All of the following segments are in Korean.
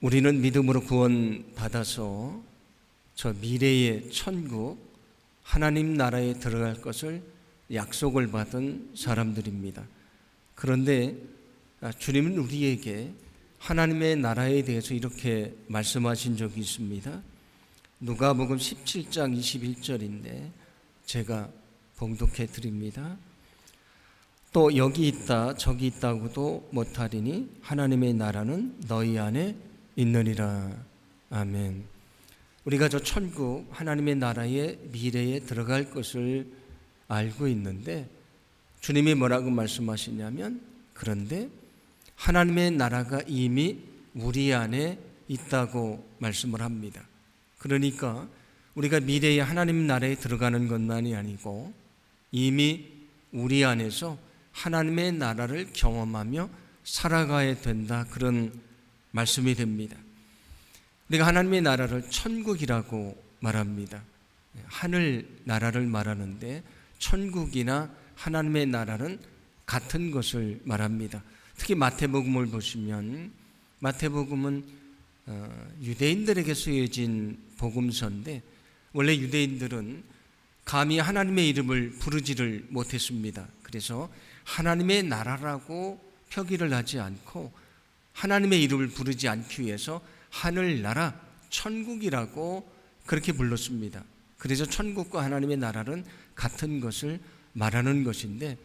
우리는 믿음으로 구원받아서 저 미래의 천국, 하나님 나라에 들어갈 것을 약속을 받은 사람들입니다. 그런데 아, 주님은 우리에게 하나님의 나라에 대해서 이렇게 말씀하신 적이 있습니다. 누가복음 17장 21절인데 제가 봉독해 드립니다. 또 여기 있다 저기 있다고도 못하리니 하나님의 나라는 너희 안에 있느니라. 아멘. 우리가 저 천국 하나님의 나라의 미래에 들어갈 것을 알고 있는데 주님이 뭐라고 말씀하시냐면 그런데 하나님의 나라가 이미 우리 안에 있다고 말씀을 합니다. 그러니까 우리가 미래의 하나님 나라에 들어가는 것만이 아니고 이미 우리 안에서 하나님의 나라를 경험하며 살아가야 된다. 그런 말씀이 됩니다. 우리가 하나님의 나라를 천국이라고 말합니다. 하늘 나라를 말하는데 천국이나 하나님의 나라는 같은 것을 말합니다. 특히 마태복음을 보시면 마태복음은 어, 유대인들에게 쓰여진 복음서인데 원래 유대인들은 감히 하나님의 이름을 부르지를 못했습니다. 그래서 하나님의 나라라고 표기를 하지 않고 하나님의 이름을 부르지 않기 위해서 하늘나라 천국이라고 그렇게 불렀습니다. 그래서 천국과 하나님의 나라는 같은 것을 말하는 것인데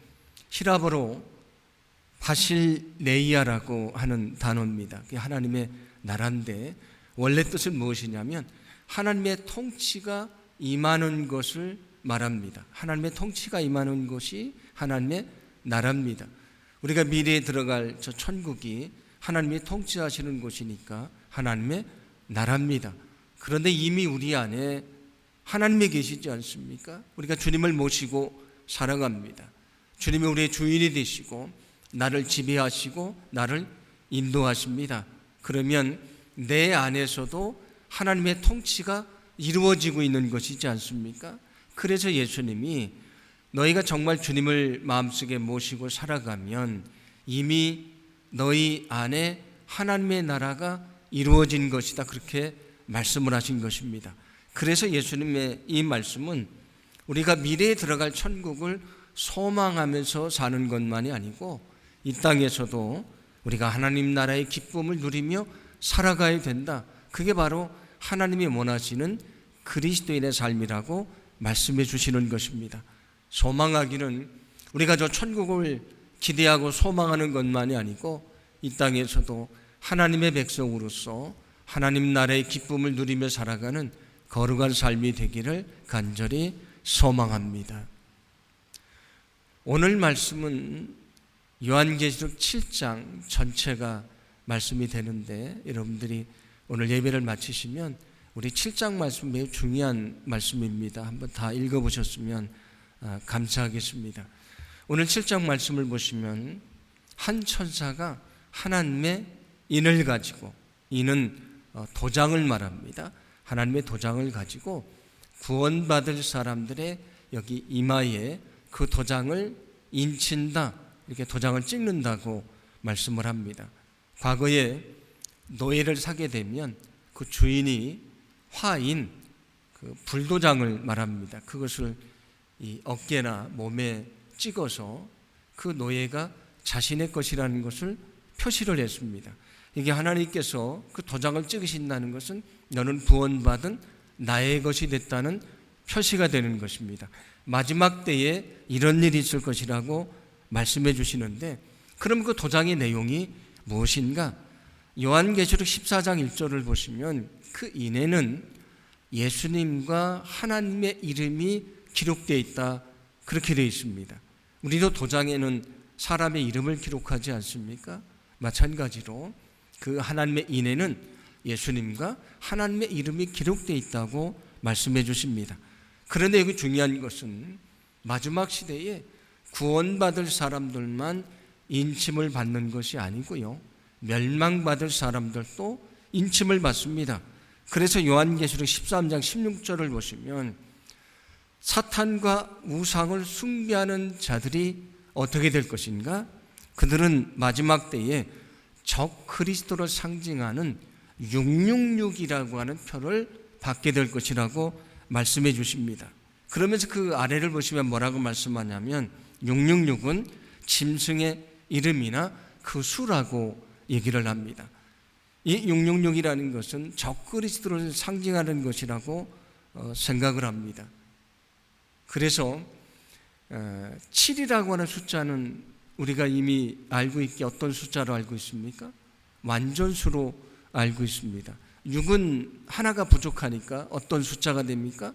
히라버로 바실레이아라고 하는 단어입니다. 하나님의 나라인데 원래 뜻은 무엇이냐면 하나님의 통치가 임하는 것을 말합니다. 하나님의 통치가 임하는 것이 하나님의 나라입니다. 우리가 미래에 들어갈 저 천국이 하나님이 통치하시는 곳이니까 하나님의 나라입니다. 그런데 이미 우리 안에 하나님이 계시지 않습니까? 우리가 주님을 모시고 살아갑니다. 주님이 우리의 주인이 되시고 나를 지배하시고 나를 인도하십니다. 그러면 내 안에서도 하나님의 통치가 이루어지고 있는 것이지 않습니까? 그래서 예수님이 너희가 정말 주님을 마음속에 모시고 살아가면 이미 너희 안에 하나님의 나라가 이루어진 것이다. 그렇게 말씀을 하신 것입니다. 그래서 예수님의 이 말씀은 우리가 미래에 들어갈 천국을 소망하면서 사는 것만이 아니고 이 땅에서도 우리가 하나님 나라의 기쁨을 누리며 살아가야 된다. 그게 바로 하나님이 원하시는 그리스도인의 삶이라고 말씀해 주시는 것입니다. 소망하기는 우리가 저 천국을 기대하고 소망하는 것만이 아니고 이 땅에서도 하나님의 백성으로서 하나님 나라의 기쁨을 누리며 살아가는 거룩한 삶이 되기를 간절히 소망합니다. 오늘 말씀은 요한계시록 7장 전체가 말씀이 되는데 여러분들이 오늘 예배를 마치시면 우리 7장 말씀 매우 중요한 말씀입니다. 한번 다 읽어보셨으면 아, 감사하겠습니다. 오늘 7장 말씀을 보시면 한 천사가 하나님의 인을 가지고 이는 어, 도장을 말합니다. 하나님의 도장을 가지고 구원받을 사람들의 여기 이마에 그 도장을 인친다 이렇게 도장을 찍는다고 말씀을 합니다. 과거에 노예를 사게 되면 그 주인이 화인 그 불도장을 말합니다. 그것을 이 어깨나 몸에 찍어서 그 노예가 자신의 것이라는 것을 표시를 했습니다. 이게 하나님께서 그 도장을 찍으신다는 것은 너는 구원받은 나의 것이 됐다는 표시가 되는 것입니다. 마지막 때에 이런 일이 있을 것이라고 말씀해 주시는데 그럼 그 도장의 내용이 무엇인가? 요한계시록 14장 1절을 보시면 그 인에는 예수님과 하나님의 이름이 기록되어 있다. 그렇게 되어 있습니다. 우리도 도장에는 사람의 이름을 기록하지 않습니까? 마찬가지로 그 하나님의 인에는 예수님과 하나님의 이름이 기록되어 있다고 말씀해 주십니다. 그런데 여기 중요한 것은 마지막 시대에 구원받을 사람들만 인침을 받는 것이 아니고요. 멸망받을 사람들도 인침을 받습니다. 그래서 요한계시록 13장 16절을 보시면 사탄과 우상을 숭배하는 자들이 어떻게 될 것인가? 그들은 마지막 때에 적 그리스도를 상징하는 666이라고 하는 표를 받게 될 것이라고 말씀해 주십니다. 그러면서 그 아래를 보시면 뭐라고 말씀하냐면 666은 짐승의 이름이나 그 수라고 얘기를 합니다. 이 666이라는 것은 적그리스도를 상징하는 것이라고 어, 생각을 합니다. 그래서 7이라고 하는 숫자는 우리가 이미 알고 있게 어떤 숫자로 알고 있습니까? 완전수로 알고 있습니다. 6은 하나가 부족하니까 어떤 숫자가 됩니까?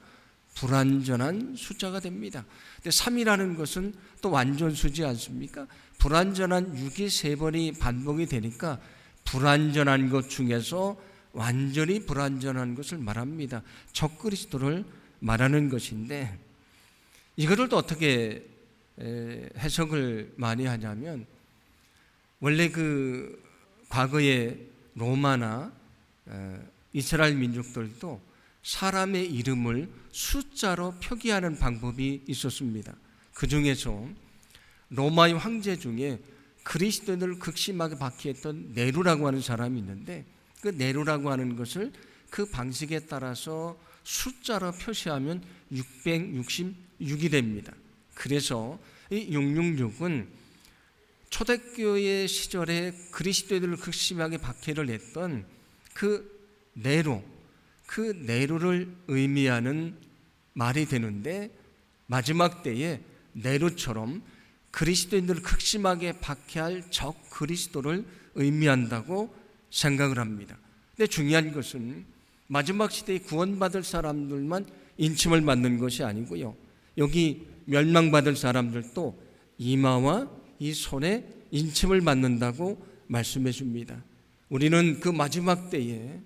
불완전한 숫자가 됩니다. 근데 3이라는 것은 또 완전수지 않습니까? 불완전한 6이 세 번이 반복이 되니까 불완전한 것 중에서 완전히 불완전한 것을 말합니다. 적그리스도를 말하는 것인데 이거를 또 어떻게 해석을 많이 하냐면 원래 그 과거에 로마나 이스라엘 민족들도 사람의 이름을 숫자로 표기하는 방법이 있었습니다. 그 중에서 로마의 황제 중에 그리스도인을 극심하게 박해했던 네로라고 하는 사람이 있는데 그 네로라고 하는 것을 그 방식에 따라서 숫자로 표시하면 666이 됩니다. 그래서 이 666은 초대교회 시절에 그리스도인들을 극심하게 박해를 했던 그 네로, 그 네로를 의미하는 말이 되는데 마지막 때에 네로처럼 그리스도인들을 극심하게 박해할 적 그리스도를 의미한다고 생각을 합니다. 근데 중요한 것은 마지막 시대에 구원받을 사람들만 인침을 받는 것이 아니고요. 여기 멸망받을 사람들도 이마와 이 손에 인침을 받는다고 말씀해 줍니다. 우리는 그 마지막 때에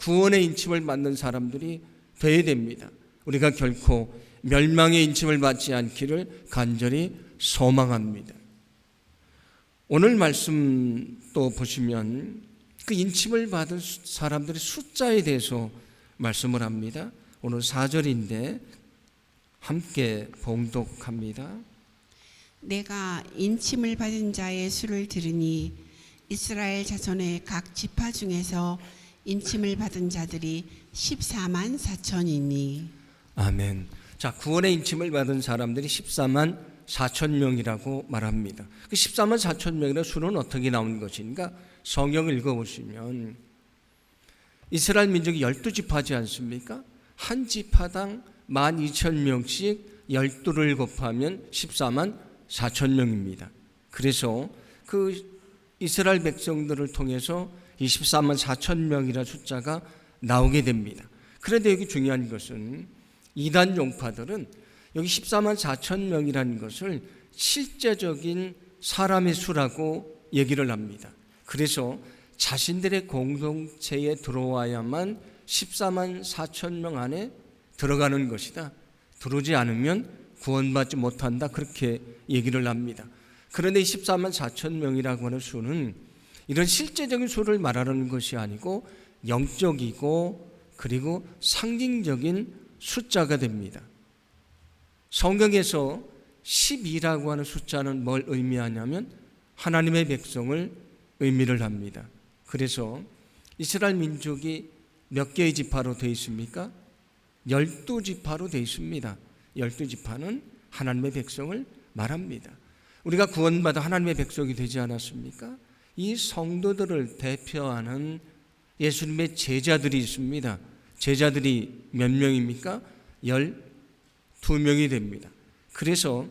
구원의 인침을 받는 사람들이 되어야 됩니다. 우리가 결코 멸망의 인침을 받지 않기를 간절히 소망합니다. 오늘 말씀 또 보시면 그 인침을 받은 사람들의 숫자에 대해서 말씀을 합니다. 오늘 4절인데 함께 봉독합니다. 내가 인침을 받은 자의 수를 들으니 이스라엘 자손의 각 지파 중에서 인침을 받은 자들이 14만 4천이니 아멘. 자, 구원의 인침을 받은 사람들이 14만 4천 명이라고 말합니다. 그 14만 4천 명이라는 수는 어떻게 나온 것인가? 성경을 읽어보시면 이스라엘 민족이 12지파지 않습니까? 한 지파당 12,000명씩 12를 곱하면 14만 4천 명입니다. 그래서 그 이스라엘 백성들을 통해서 24만 4천 명이라 숫자가 나오게 됩니다. 그런데 여기 중요한 것은 이단 용파들은 여기 14만 4천 명이라는 것을 실제적인 사람의 수라고 얘기를 합니다. 그래서 자신들의 공동체에 들어와야만 14만 4천 명 안에 들어가는 것이다. 들어오지 않으면 구원받지 못한다. 그렇게 얘기를 합니다. 그런데 14만 4천 명이라고 하는 수는 이런 실제적인 수를 말하는 것이 아니고 영적이고 그리고 상징적인 숫자가 됩니다. 성경에서 12라고 하는 숫자는 뭘 의미하냐면 하나님의 백성을 의미를 합니다. 그래서 이스라엘 민족이 몇 개의 지파로 되어 있습니까? 열두 지파로 되어 있습니다. 열두 지파는 하나님의 백성을 말합니다. 우리가 구원받아 하나님의 백성이 되지 않았습니까? 이 성도들을 대표하는 예수님의 제자들이 있습니다. 제자들이 몇 명입니까? 열두 명이 됩니다. 그래서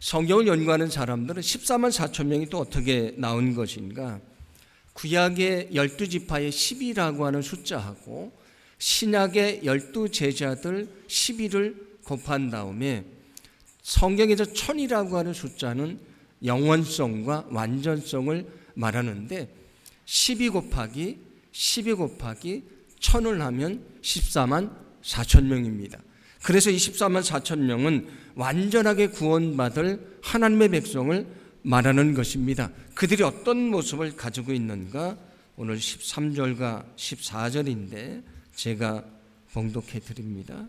성경을 연구하는 사람들은 14만 4천 명이 또 어떻게 나온 것인가? 구약의 열두 지파의 10이라고 하는 숫자하고 신약의 열두 제자들 12를 곱한 다음에 성경에서 천이라고 하는 숫자는 영원성과 완전성을 말하는데 12 곱하기 12 곱하기 천을 하면 14만 4천 명입니다. 그래서 이 14만 4천 명은 완전하게 구원받을 하나님의 백성을 말하는 것입니다. 그들이 어떤 모습을 가지고 있는가? 오늘 13절과 14절인데 제가 봉독해 드립니다.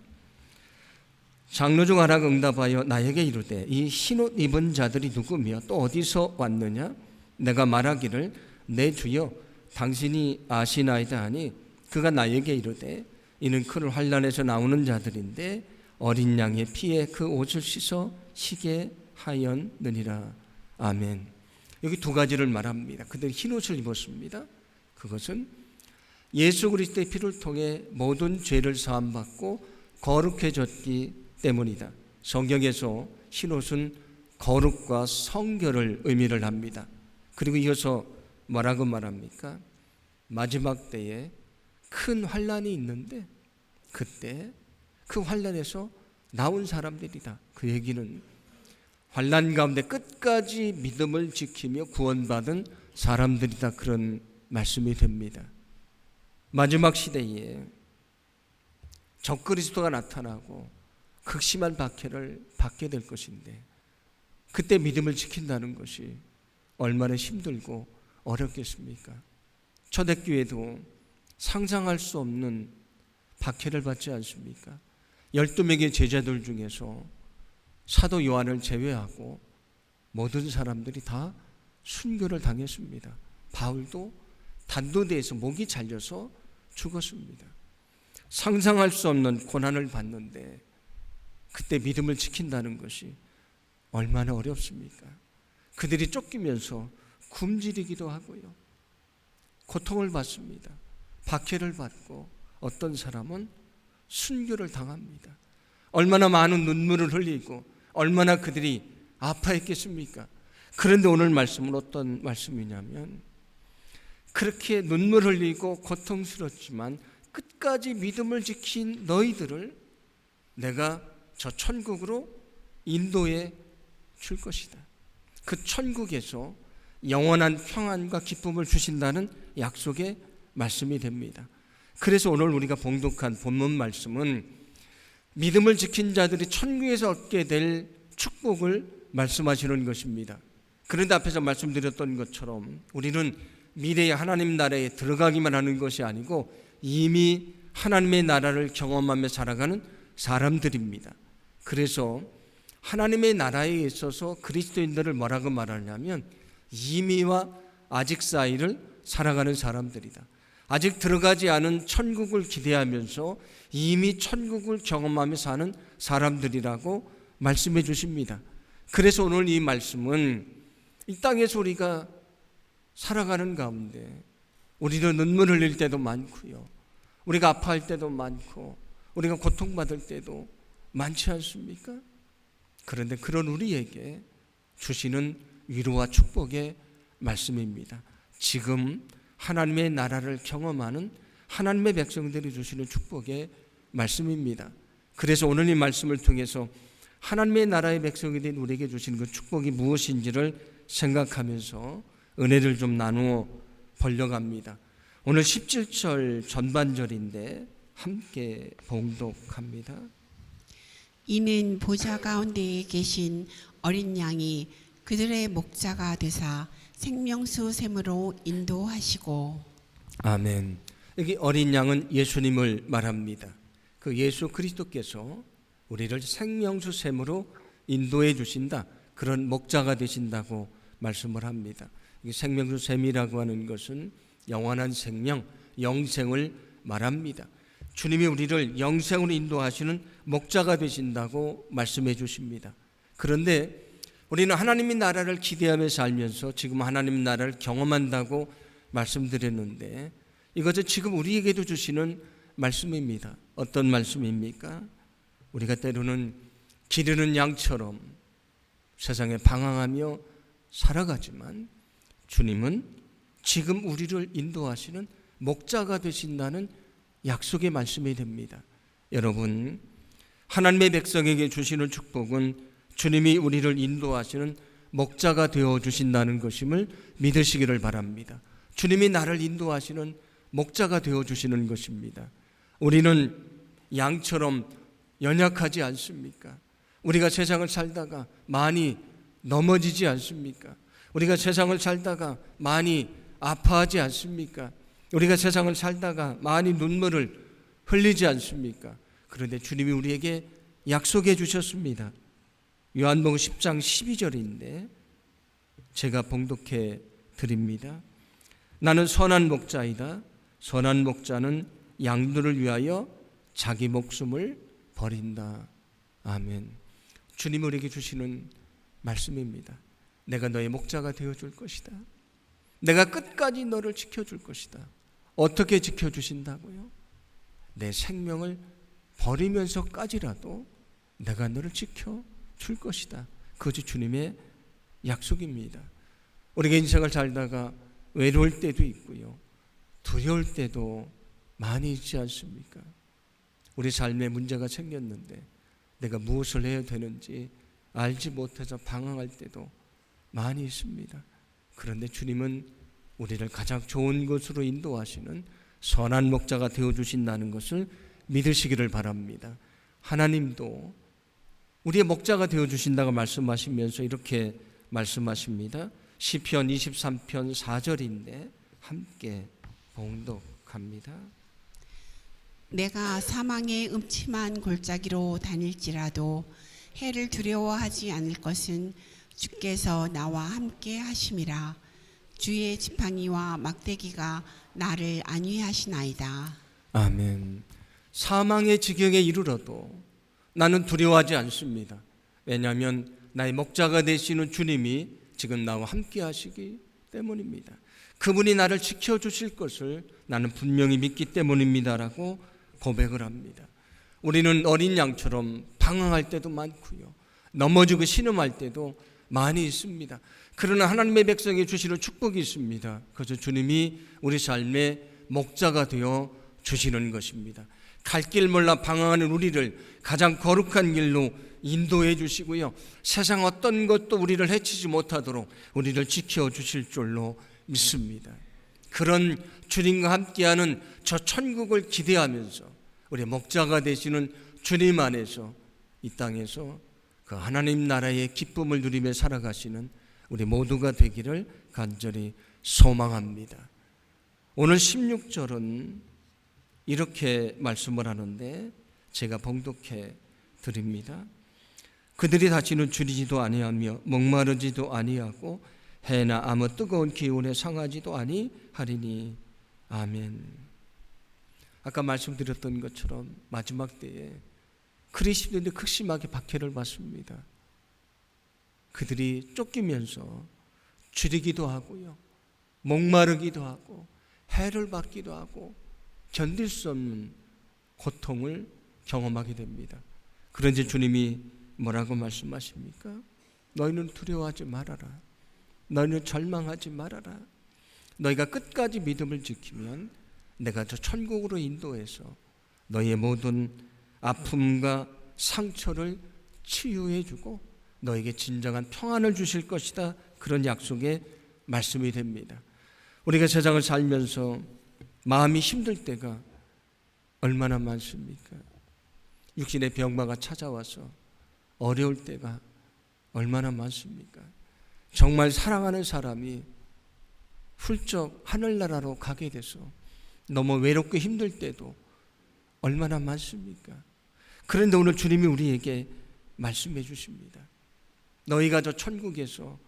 장로 중 하나가 응답하여 나에게 이르되 이 흰옷 입은 자들이 누구며 또 어디서 왔느냐? 내가 말하기를 내 주여 당신이 아시나이다 하니 그가 나에게 이르되 이는 큰 환란에서 나오는 자들인데 어린 양의 피에 그 옷을 씻어 희게 하였느니라. 아멘. 여기 두 가지를 말합니다. 그들이 흰 옷을 입었습니다. 그것은 예수 그리스도의 피를 통해 모든 죄를 사함 받고 거룩해졌기 때문이다. 성경에서 흰 옷은 거룩과 성결을 의미를 합니다. 그리고 이어서 뭐라고 말합니까? 마지막 때에 큰 환란이 있는데 그때 그 환란에서 나온 사람들이다. 그 얘기는 환란 가운데 끝까지 믿음을 지키며 구원받은 사람들이다. 그런 말씀이 됩니다. 마지막 시대에 적그리스도가 나타나고 극심한 박해를 받게 될 것인데 그때 믿음을 지킨다는 것이 얼마나 힘들고 어렵겠습니까? 초대교회도 상상할 수 없는 박해를 받지 않습니까? 12명의 제자들 중에서 사도 요한을 제외하고 모든 사람들이 다 순교를 당했습니다. 바울도 단도대에서 목이 잘려서 죽었습니다. 상상할 수 없는 고난을 받는데 그때 믿음을 지킨다는 것이 얼마나 어렵습니까? 그들이 쫓기면서 굶주리기도 하고요. 고통을 받습니다. 박해를 받고 어떤 사람은 순교를 당합니다. 얼마나 많은 눈물을 흘리고 얼마나 그들이 아파했겠습니까? 그런데 오늘 말씀은 어떤 말씀이냐면 그렇게 눈물 흘리고 고통스럽지만 끝까지 믿음을 지킨 너희들을 내가 저 천국으로 인도해 줄 것이다. 그 천국에서 영원한 평안과 기쁨을 주신다는 약속의 말씀이 됩니다. 그래서 오늘 우리가 봉독한 본문 말씀은 믿음을 지킨 자들이 천국에서 얻게 될 축복을 말씀하시는 것입니다. 그런데 앞에서 말씀드렸던 것처럼 우리는 미래의 하나님 나라에 들어가기만 하는 것이 아니고 이미 하나님의 나라를 경험하며 살아가는 사람들입니다. 그래서 하나님의 나라에 있어서 그리스도인들을 뭐라고 말하냐면 이미와 아직 사이를 살아가는 사람들이다. 아직 들어가지 않은 천국을 기대하면서 이미 천국을 경험하며 사는 사람들이라고 말씀해 주십니다. 그래서 오늘 이 말씀은 이 땅에서 우리가 살아가는 가운데 우리는 눈물 흘릴 때도 많고요. 우리가 아파할 때도 많고 우리가 고통받을 때도 많지 않습니까? 그런데 그런 우리에게 주시는 위로와 축복의 말씀입니다. 지금 하나님의 나라를 경험하는 하나님의 백성들이 주시는 축복의 말씀입니다. 그래서 오늘 이 말씀을 통해서 하나님의 나라의 백성이 된 우리에게 주시는 그 축복이 무엇인지를 생각하면서 은혜를 좀 나누어 벌려갑니다. 오늘 17절 전반절인데 함께 봉독합니다. 이는 보좌 가운데에 계신 어린 양이 그들의 목자가 되사 생명수 샘으로 인도하시고 아멘. 여기 어린 양은 예수님을 말합니다. 그 예수 그리스도께서 우리를 생명수 샘으로 인도해 주신다. 그런 목자가 되신다고 말씀을 합니다. 생명수 샘이라고 하는 것은 영원한 생명, 영생을 말합니다. 주님이 우리를 영생으로 인도하시는 목자가 되신다고 말씀해 주십니다. 그런데 우리는 하나님의 나라를 기대하며 살면서 지금 하나님 나라를 경험한다고 말씀드렸는데 이것은 지금 우리에게도 주시는 말씀입니다. 어떤 말씀입니까? 우리가 때로는 기르는 양처럼 세상에 방황하며 살아가지만 주님은 지금 우리를 인도하시는 목자가 되신다는 약속의 말씀이 됩니다. 여러분, 하나님의 백성에게 주시는 축복은 주님이 우리를 인도하시는 목자가 되어 주신다는 것임을 믿으시기를 바랍니다. 주님이 나를 인도하시는 목자가 되어 주시는 것입니다. 우리는 양처럼 연약하지 않습니까? 우리가 세상을 살다가 많이 넘어지지 않습니까? 우리가 세상을 살다가 많이 아파하지 않습니까? 우리가 세상을 살다가 많이 눈물을 흘리지 않습니까? 그런데 주님이 우리에게 약속해 주셨습니다. 요한복음 10장 12절인데 제가 봉독해 드립니다. 나는 선한 목자이다. 선한 목자는 양들을 위하여 자기 목숨을 버린다. 아멘. 주님 우리에게 주시는 말씀입니다. 내가 너의 목자가 되어 줄 것이다. 내가 끝까지 너를 지켜 줄 것이다. 어떻게 지켜 주신다고요? 내 생명을 버리면서까지라도 내가 너를 지켜 줄 것이다. 그것이 주님의 약속입니다. 우리가 인생을 살다가 외로울 때도 있고요. 두려울 때도 많이 있지 않습니까? 우리 삶에 문제가 생겼는데 내가 무엇을 해야 되는지 알지 못해서 방황할 때도 많이 있습니다. 그런데 주님은 우리를 가장 좋은 곳으로 인도하시는 선한 목자가 되어 주신다는 것을 믿으시기를 바랍니다. 하나님도 우리의 목자가 되어 주신다고 말씀하시면서 이렇게 말씀하십니다. 시편 23편 4절인데 함께 봉독합니다. 내가 사망의 음침한 골짜기로 다닐지라도 해를 두려워하지 않을 것은 주께서 나와 함께 하심이라 주의 지팡이와 막대기가 나를 안위하시나이다. 아멘. 사망의 지경에 이르러도 나는 두려워하지 않습니다. 왜냐하면 나의 목자가 되시는 주님이 지금 나와 함께 하시기 때문입니다. 그분이 나를 지켜 주실 것을 나는 분명히 믿기 때문입니다라고 고백을 합니다. 우리는 어린 양처럼 방황할 때도 많고요. 넘어지고 신음할 때도 많이 있습니다. 그러나 하나님의 백성이 주시는 축복이 있습니다. 그래서 주님이 우리 삶의 목자가 되어 주시는 것입니다. 갈 길 몰라 방황하는 우리를 가장 거룩한 길로 인도해 주시고요. 세상 어떤 것도 우리를 해치지 못하도록 우리를 지켜 주실 줄로 믿습니다. 그런 주님과 함께하는 저 천국을 기대하면서 우리 목자가 되시는 주님 안에서 이 땅에서 그 하나님 나라의 기쁨을 누리며 살아가시는 우리 모두가 되기를 간절히 소망합니다. 오늘 16절은 이렇게 말씀을 하는데 제가 봉독해 드립니다. 그들이 다시는 줄이지도 아니하며 목마르지도 아니하고 해나 아무 뜨거운 기운에 상하지도 아니하리니 아멘. 아까 말씀드렸던 것처럼 마지막 때에 그리스도인들 극심하게 박해를 받습니다. 그들이 쫓기면서 줄이기도 하고요. 목마르기도 하고 해를 받기도 하고 견딜 수 없는 고통을 경험하게 됩니다. 그런지 주님이 뭐라고 말씀하십니까? 너희는 두려워하지 말아라. 너희는 절망하지 말아라. 너희가 끝까지 믿음을 지키면 내가 저 천국으로 인도해서 너희의 모든 아픔과 상처를 치유해 주고 너에게 진정한 평안을 주실 것이다. 그런 약속의 말씀이 됩니다. 우리가 세상을 살면서 마음이 힘들 때가 얼마나 많습니까? 육신의 병마가 찾아와서 어려울 때가 얼마나 많습니까? 정말 사랑하는 사람이 훌쩍 하늘나라로 가게 돼서 너무 외롭고 힘들 때도 얼마나 많습니까? 그런데 오늘 주님이 우리에게 말씀해 주십니다. 너희가 저 천국에서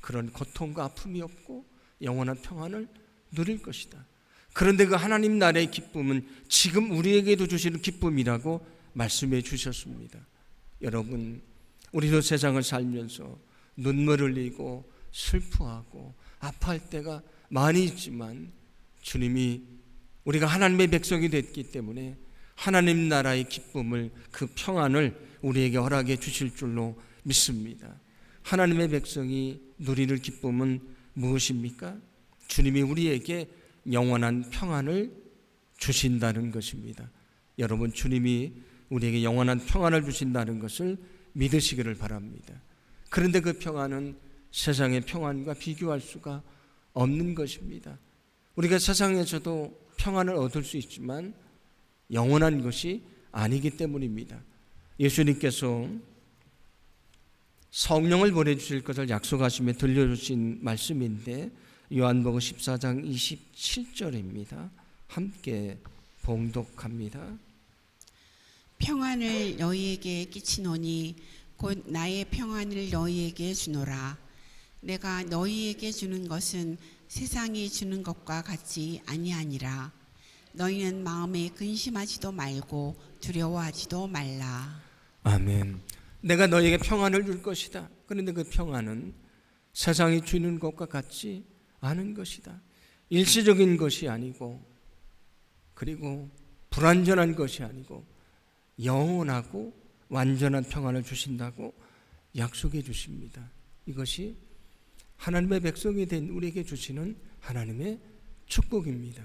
그런 고통과 아픔이 없고 영원한 평안을 누릴 것이다. 그런데 그 하나님 나라의 기쁨은 지금 우리에게도 주시는 기쁨이라고 말씀해 주셨습니다. 여러분, 우리도 세상을 살면서 눈물 흘리고 슬퍼하고 아파할 때가 많이 있지만 주님이 우리가 하나님의 백성이 됐기 때문에 하나님 나라의 기쁨을 그 평안을 우리에게 허락해 주실 줄로 믿습니다. 하나님의 백성이 누리는 기쁨은 무엇입니까? 주님이 우리에게 영원한 평안을 주신다는 것입니다. 여러분, 주님이 우리에게 영원한 평안을 주신다는 것을 믿으시기를 바랍니다. 그런데 그 평안은 세상의 평안과 비교할 수가 없는 것입니다. 우리가 세상에서도 평안을 얻을 수 있지만 영원한 것이 아니기 때문입니다. 예수님께서 성령을 보내주실 것을 약속하시며 들려주신 말씀인데 요한복음 14장 27절입니다. 함께 봉독합니다. 평안을 너희에게 끼치노니 곧 나의 평안을 너희에게 주노라. 내가 너희에게 주는 것은 세상이 주는 것과 같이 아니하니라. 너희는 마음에 근심하지도 말고 두려워하지도 말라. 아멘. 내가 너에게 평안을 줄 것이다. 그런데 그 평안은 세상이 주는 것과 같지 않은 것이다. 일시적인 것이 아니고 그리고 불완전한 것이 아니고 영원하고 완전한 평안을 주신다고 약속해 주십니다. 이것이 하나님의 백성이 된 우리에게 주시는 하나님의 축복입니다.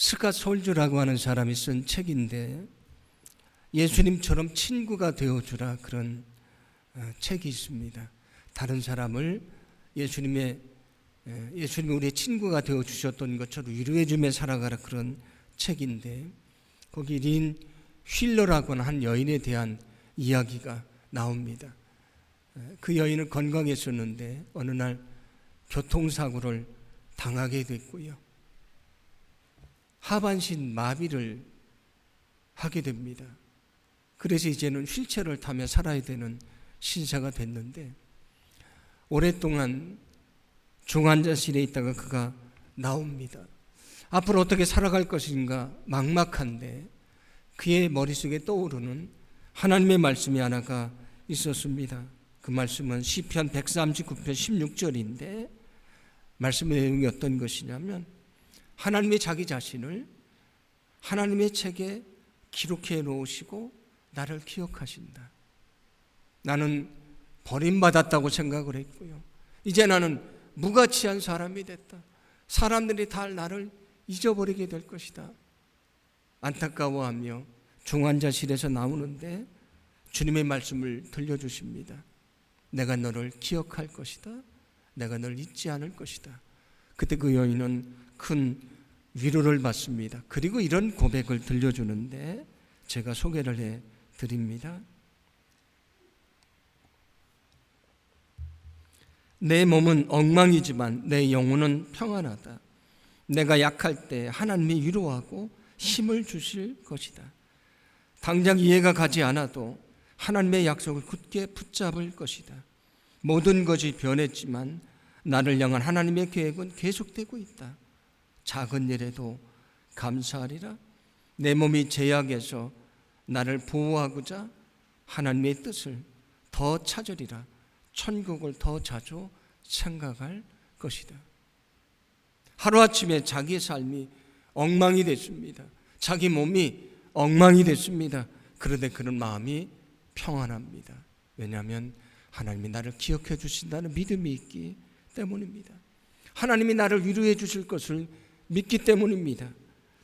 스카 솔주라고 하는 사람이 쓴 책인데 예수님처럼 친구가 되어주라 그런 어, 책이 있습니다. 다른 사람을 예수님의 예, 예수님이 우리의 친구가 되어 주셨던 것처럼 위로해 주며 살아가라 그런 책인데 거기 린 휠러라고 하는 한 여인에 대한 이야기가 나옵니다. 예, 그 여인은 건강했었는데 어느 날 교통사고를 당하게 됐고요. 하반신 마비를 하게 됩니다. 그래서 이제는 휠체어를 타며 살아야 되는 신사가 됐는데 오랫동안 중환자실에 있다가 그가 나옵니다. 앞으로 어떻게 살아갈 것인가 막막한데 그의 머릿속에 떠오르는 하나님의 말씀이 하나가 있었습니다. 그 말씀은 시편 139편 16절인데 말씀의 내용이 어떤 것이냐면 하나님의 자기 자신을 하나님의 책에 기록해 놓으시고 나를 기억하신다. 나는 버림받았다고 생각을 했고요. 이제 나는 무가치한 사람이 됐다. 사람들이 다 나를 잊어버리게 될 것이다. 안타까워하며 중환자실에서 나오는데 주님의 말씀을 들려주십니다. 내가 너를 기억할 것이다. 내가 너를 잊지 않을 것이다. 그때 그 여인은 큰 위로를 받습니다. 그리고 이런 고백을 들려주는데 제가 소개를 해 드립니다. 내 몸은 엉망이지만 내 영혼은 평안하다. 내가 약할 때 하나님이 위로하고 힘을 주실 것이다. 당장 이해가 가지 않아도 하나님의 약속을 굳게 붙잡을 것이다. 모든 것이 변했지만 나를 향한 하나님의 계획은 계속되고 있다. 작은 일에도 감사하리라. 내 몸이 제약에서 나를 보호하고자 하나님의 뜻을 더 찾으리라. 천국을 더 자주 생각할 것이다. 하루아침에 자기의 삶이 엉망이 됐습니다. 자기 몸이 엉망이 됐습니다. 그런데 그런 마음이 평안합니다. 왜냐하면 하나님이 나를 기억해 주신다는 믿음이 있기 때문입니다. 하나님이 나를 위로해 주실 것을 믿기 때문입니다.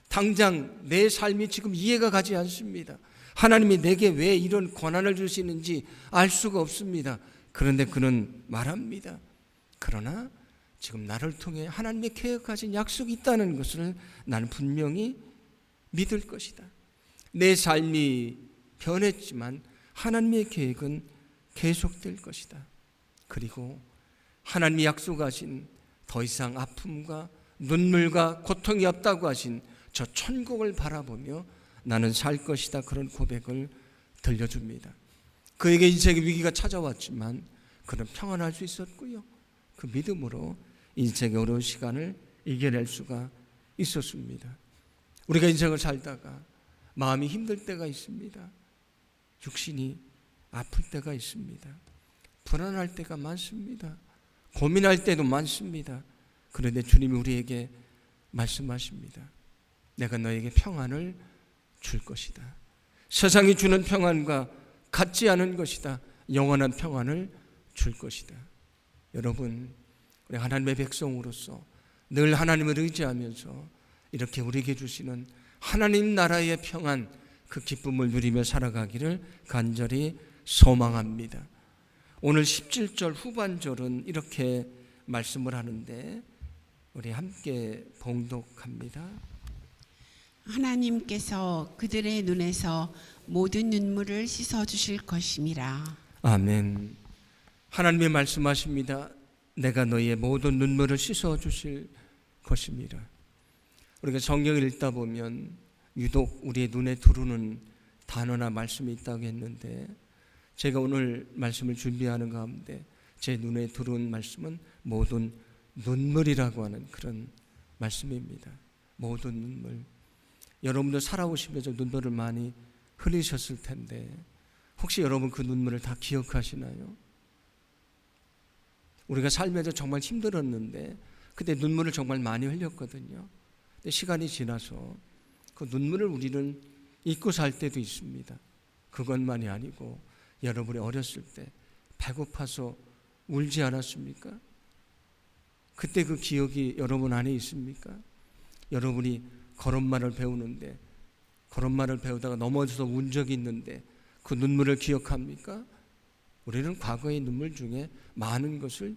당장 내 삶이 지금 이해가 가지 않습니다. 하나님이 내게 왜 이런 권한을 주시는지 알 수가 없습니다. 그런데 그는 말합니다. 그러나 지금 나를 통해 하나님의 계획하신 약속이 있다는 것을 나는 분명히 믿을 것이다. 내 삶이 변했지만 하나님의 계획은 계속될 것이다. 그리고 하나님이 약속하신 더 이상 아픔과 눈물과 고통이 없다고 하신 저 천국을 바라보며 나는 살 것이다. 그런 고백을 들려줍니다. 그에게 인생의 위기가 찾아왔지만 그는 평안할 수 있었고요. 그 믿음으로 인생의 어려운 시간을 이겨낼 수가 있었습니다. 우리가 인생을 살다가 마음이 힘들 때가 있습니다. 육신이 아플 때가 있습니다. 불안할 때가 많습니다. 고민할 때도 많습니다. 그런데 주님이 우리에게 말씀하십니다. 내가 너에게 평안을 줄 것이다. 세상이 주는 평안과 같지 않은 것이다. 영원한 평안을 줄 것이다. 여러분, 우리 하나님의 백성으로서 늘 하나님을 의지하면서 이렇게 우리에게 주시는 하나님 나라의 평안, 그 기쁨을 누리며 살아가기를 간절히 소망합니다. 오늘 17절 후반절은 이렇게 말씀을 하는데 우리 함께 봉독합니다. 하나님께서 그들의 눈에서 모든 눈물을 씻어 주실 것임이라. 아멘. 하나님의 말씀하십니다. 내가 너희의 모든 눈물을 씻어 주실 것입니다. 우리가 성경을 읽다 보면 유독 우리의 눈에 들어오는 단어나 말씀이 있다고 했는데 제가 오늘 말씀을 준비하는 가운데 제 눈에 들어온 말씀은 모든 눈물이라고 하는 그런 말씀입니다. 모든 눈물. 여러분도 살아오시면서 눈물을 많이 흘리셨을 텐데 혹시 여러분 그 눈물을 다 기억하시나요? 우리가 살면서 정말 힘들었는데 그때 눈물을 정말 많이 흘렸거든요. 근데 시간이 지나서 그 눈물을 우리는 잊고 살 때도 있습니다. 그것만이 아니고 여러분이 어렸을 때 배고파서 울지 않았습니까? 그때 그 기억이 여러분 안에 있습니까? 여러분이 걸음마를 배우는데 걸음마를 배우다가 넘어져서 운 적이 있는데 그 눈물을 기억합니까? 우리는 과거의 눈물 중에 많은 것을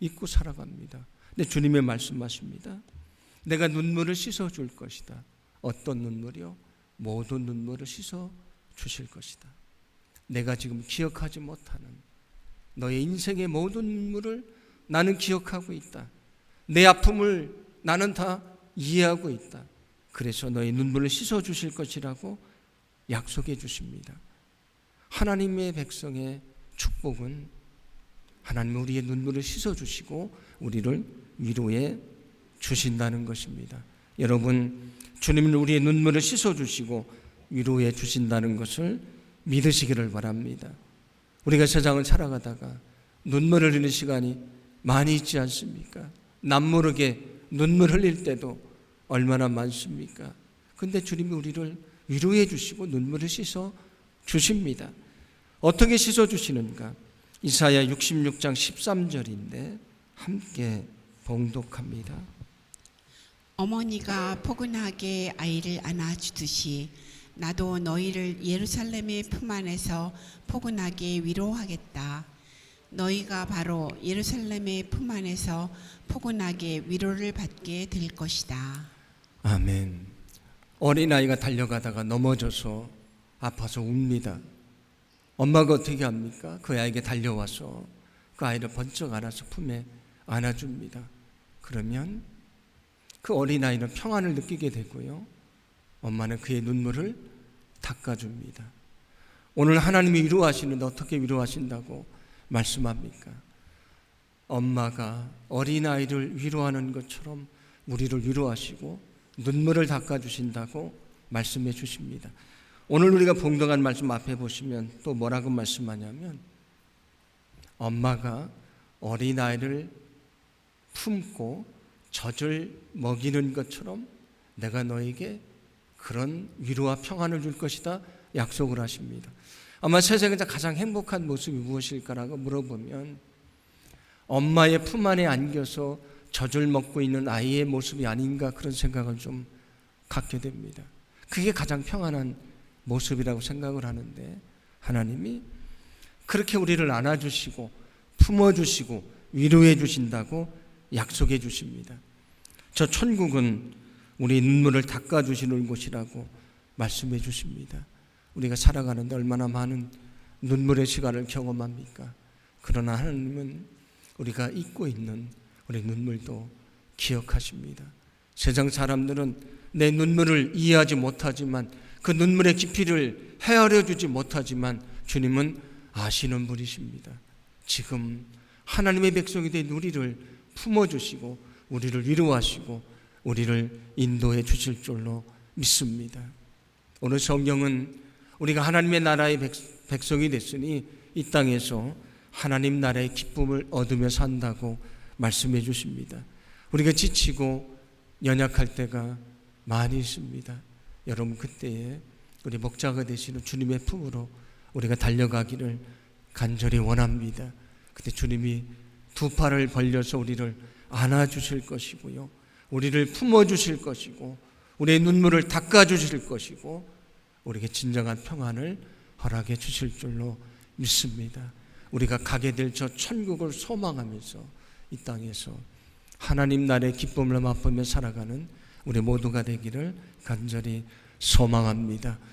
잊고 살아갑니다. 근데 주님의 말씀하십니다. 내가 눈물을 씻어 줄 것이다. 어떤 눈물이요? 모든 눈물을 씻어 주실 것이다. 내가 지금 기억하지 못하는 너의 인생의 모든 눈물을 나는 기억하고 있다. 내 아픔을 나는 다 이해하고 있다. 그래서 너의 눈물을 씻어 주실 것이라고 약속해 주십니다. 하나님의 백성의 축복은 하나님 우리의 눈물을 씻어 주시고 우리를 위로해 주신다는 것입니다. 여러분 주님은 우리의 눈물을 씻어 주시고 위로해 주신다는 것을 믿으시기를 바랍니다. 우리가 세상을 살아가다가 눈물을 흘리는 시간이 많이 있지 않습니까? 남모르게 눈물 흘릴 때도 얼마나 많습니까? 근데 주님이 우리를 위로해 주시고 눈물을 씻어 주십니다. 어떻게 씻어 주시는가? 이사야 66장 13절인데 함께 봉독합니다. 어머니가 포근하게 아이를 안아주듯이 나도 너희를 예루살렘의 품 안에서 포근하게 위로하겠다. 너희가 바로 예루살렘의 품 안에서 포근하게 위로를 받게 될 것이다. 아멘. 어린아이가 달려가다가 넘어져서 아파서 웁니다. 엄마가 어떻게 합니까? 그 아이에게 달려와서 그 아이를 번쩍 안아서 품에 안아줍니다. 그러면 그 어린아이는 평안을 느끼게 되고요. 엄마는 그의 눈물을 닦아줍니다. 오늘 하나님이 위로하시는데 어떻게 위로하신다고 말씀합니까? 엄마가 어린아이를 위로하는 것처럼 우리를 위로하시고 눈물을 닦아주신다고 말씀해 주십니다. 오늘 우리가 봉독한 말씀 앞에 보시면 또 뭐라고 말씀하냐면 엄마가 어린아이를 품고 젖을 먹이는 것처럼 내가 너에게 그런 위로와 평안을 줄 것이다 약속을 하십니다. 아마 세상에서 가장 행복한 모습이 무엇일까라고 물어보면 엄마의 품 안에 안겨서 젖을 먹고 있는 아이의 모습이 아닌가 그런 생각을 좀 갖게 됩니다. 그게 가장 평안한 모습이라고 생각을 하는데 하나님이 그렇게 우리를 안아주시고 품어주시고 위로해 주신다고 약속해 주십니다. 저 천국은 우리 눈물을 닦아주시는 곳이라고 말씀해 주십니다. 우리가 살아가는데 얼마나 많은 눈물의 시간을 경험합니까? 그러나 하나님은 우리가 잊고 있는 우리 눈물도 기억하십니다. 세상 사람들은 내 눈물을 이해하지 못하지만 그 눈물의 깊이를 헤아려 주지 못하지만 주님은 아시는 분이십니다. 지금 하나님의 백성이 된 우리를 품어주시고 우리를 위로하시고 우리를 인도해 주실 줄로 믿습니다. 오늘 성경은 우리가 하나님의 나라의 백, 성이 됐으니 이 땅에서 하나님 나라의 기쁨을 얻으며 산다고 말씀해 주십니다. 우리가 지치고 연약할 때가 많이 있습니다. 여러분 그때에 우리 목자가 되시는 주님의 품으로 우리가 달려가기를 간절히 원합니다. 그때 주님이 두 팔을 벌려서 우리를 안아 주실 것이고요. 우리를 품어 주실 것이고 우리의 눈물을 닦아 주실 것이고 우리에게 진정한 평안을 허락해 주실 줄로 믿습니다. 우리가 가게 될 저 천국을 소망하면서 이 땅에서 하나님 나라의 기쁨을 맛보며 살아가는 우리 모두가 되기를 간절히 소망합니다.